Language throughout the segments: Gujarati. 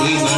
We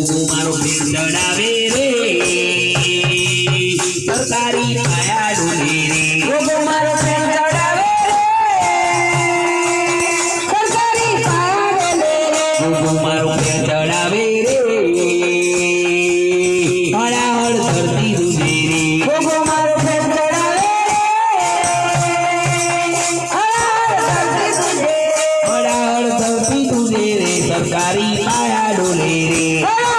ઘોઘો મારો પ્રેમ ચડાવે રે. સરકારી માયા ડોલે રે. મારો પ્રેમ ચડાવે રે. સરકારી માયા ડોલે રે. ઘોઘો સરકારી માયા ડોલે રે.